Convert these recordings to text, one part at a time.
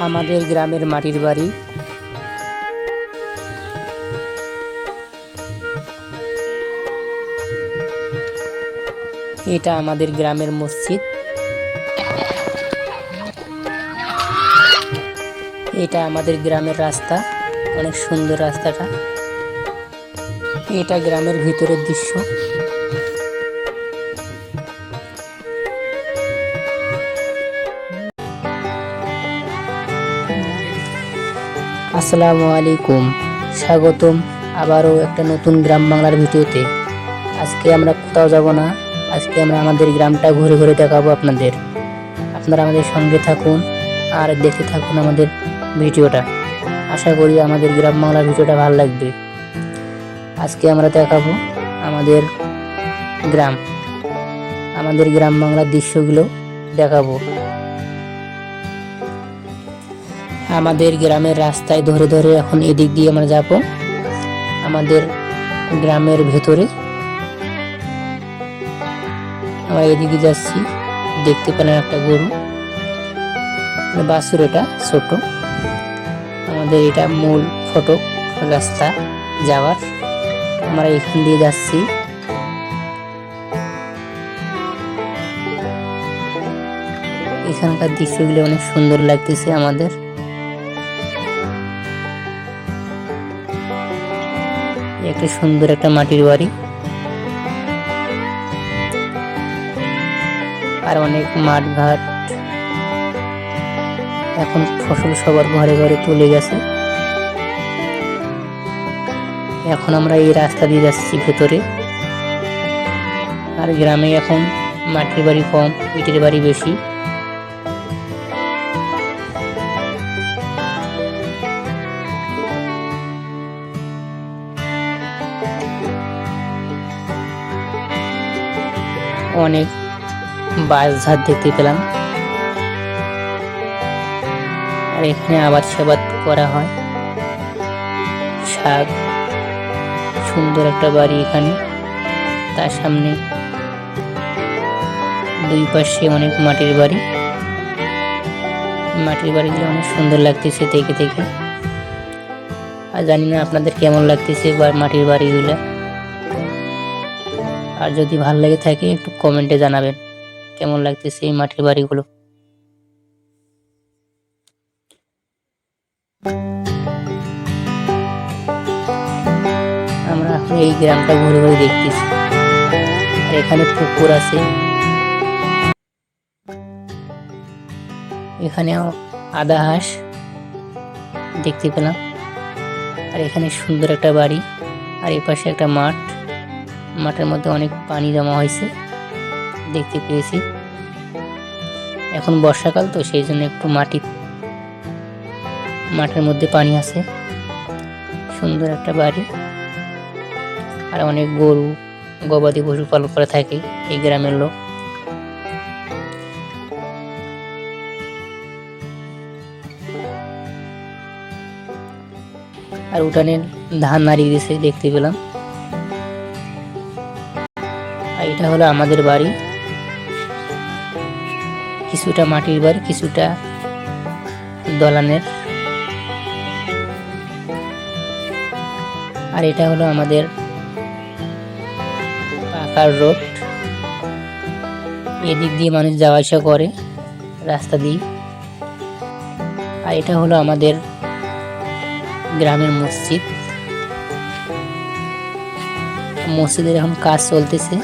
আমাদের গ্রামের মাটির বাড়ি। এটা আমাদের গ্রামের মসজিদ। এটা আমাদের গ্রামের রাস্তা, অনেক সুন্দর রাস্তাটা। এটা গ্রামের ভিতরের দৃশ্য। আসসালামু আলাইকুম। স্বাগতম আবারও একটা নতুন গ্রাম বাংলার ভিডিওতে। আজকে আমরা কোথাও যাব না। আজকে আমরা আমাদের গ্রামটা ঘুরে ঘুরে দেখাবো আপনাদের। আপনারা আমাদের সঙ্গে থাকুন আর দেখতে থাকুন আমাদের ভিডিওটা। আশা করি আমাদের গ্রাম বাংলার ভিডিওটা ভালো লাগবে। আজকে আমরা দেখাবো আমাদের গ্রাম। আমাদের গ্রাম বাংলার দৃশ্যগুলো দেখাবো। আমাদের গ্রামের রাস্তায় ধরে ধরে এখন এদিক দিয়ে আমরা যাব। আমাদের গ্রামের ভেতরে। আমরা এদিকে যাচ্ছি। দেখতে পেলেন একটা গরু। বাছুর এটা, ছোট। আমাদের এটা মূল ফটক রাস্তা যাওয়ার। আমরা এখান দিয়ে যাচ্ছি। এখানকার দৃশ্যগুলো অনেক সুন্দর লাগতেছে আমাদের। একটা সুন্দর একটা মাটির বাড়ি। আর অনেক মাঠ ঘাট এখন ফসল সবার ঘরে ঘরে তুলে গেছে। এখন আমরা এই রাস্তা দিয়ে যাচ্ছি ভেতরে। আর গ্রামে এখন মাটির বাড়ি কম, ইটের বাড়ি বেশি। অনেক বাস ঝাড় দেখতে পেলাম। আর এখানে আবাদ সাবাদ করা হয়। শাক, সুন্দর একটা বাড়ি এখানে। তার সামনে দুই পাশে অনেক মাটির বাড়ি। মাটির বাড়িগুলো অনেক সুন্দর লাগতেছে দেখে দেখে। আর জানি না আপনাদের কেমন লাগতেছে বা মাটির বাড়িগুলো। আর যদি ভালো লেগে থাকে, একটু কমেন্টে জানাবেন, কেমন লাগতেছে এই মাটির বাড়িগুলো। আমরা এখন এই গ্রামটা ঘুরে ঘুরে দেখতেছি। আর এখানে পুকুর আছে। এখানে আদা হাঁস দেখতে পেলাম। আর এখানে সুন্দর একটা বাড়ি। আর এই পাশে একটা মাঠ। মাঠের মধ্যে অনেক পানি জমা হয়েছে। দেখতে পেয়েছি। এখন বর্ষাকাল, তো সেই জন্য একটু মাটি, মাঠের মধ্যে পানি আছে। সুন্দর একটা বাড়ি। আর অনেক গরু, গবাদি পশু পালন করে থাকে এই গ্রামের লোক। আর উঠানে ধান নাড়িয়ে দিয়েছে, দেখতে পেলাম। আর এটা হলো আমাদের বাড়ি। কিছুটা মাটির বাড়ি, কিছুটা দলানের। আর এটা হলো আমাদের পাকার রোড। এদিক দিয়ে মানুষ যাওয়া আসা করে, রাস্তা দিয়ে। আর এটা হলো আমাদের গ্রামের মসজিদ। মসজিদের এখন কাজ চলতেছে।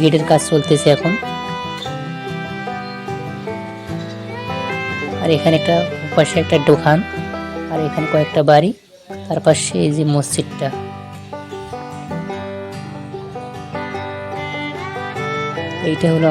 গেটের কাজ চলতেছে এখন। আর এখানে একটা পাশে একটা দোকান, আর এখানে কয়েকটা বাড়ি, তার পাশে এই যে মসজিদটা। এইটা হলো